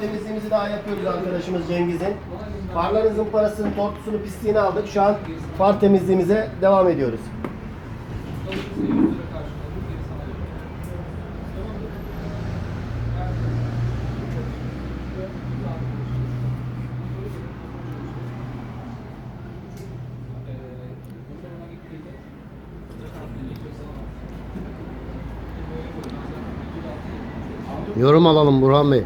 temizliğimizi daha yapıyoruz arkadaşımız Cengiz'in. Farlarınızın parasını, tortusunu, pisliğini aldık. Şu an far temizliğimize devam ediyoruz. Yorum alalım Burhan Bey.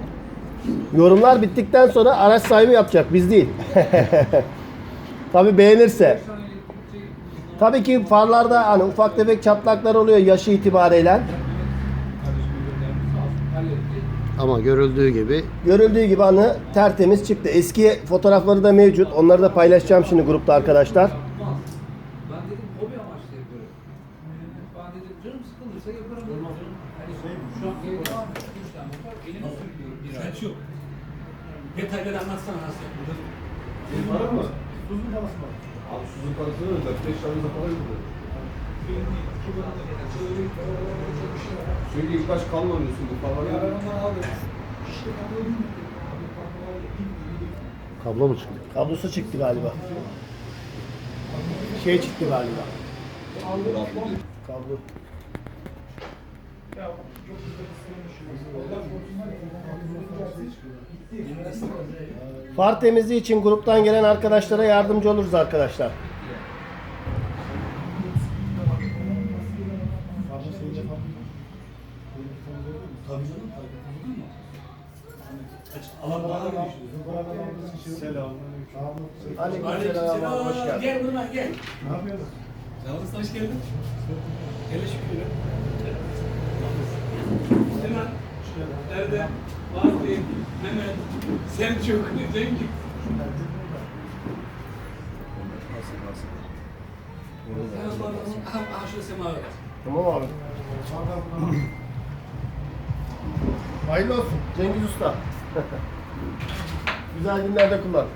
Yorumlar bittikten sonra araç sahibi yapacak, biz değil. Tabii beğenirse. Tabii ki farlarda hani ufak tefek çatlaklar oluyor yaşı itibariyle. Ama görüldüğü gibi Görüldüğü gibi hani tertemiz çıktı. Eski fotoğrafları da mevcut. Onları da paylaşacağım şimdi grupta arkadaşlar. Ben dedim canım sıkılırsa yaparım. Olmaz. Hani şu an evde var. Üç tane motor. Elime sürüklüyorum bir ay. Yok. Detayları anlatsana nasıl yapılır. Var mı? Tuzlu parası var. Abi tuzlu parası öyle. 4-5 tane de para yok. Çünkü ilk baş kalmamıyorsun bu falan. Ya ben ondan aldım. kablo mu çıktı? Kablosu çıktı galiba. Şey çıktı galiba. Kablo. Far temizliği için gruptan gelen arkadaşlara yardımcı oluruz arkadaşlar. Allah bağlı Selam. Hoş geldin. Gel Burhan gel. Ne yapıyorsun? Yalnız hoş geldin. Hele şükür. Sinan. Nerede? Fatih. Mehmet. Sen çok Cengiz. Tamam abi. Hayırlı olsun Cengiz Usta. Güzel günlerde kullan.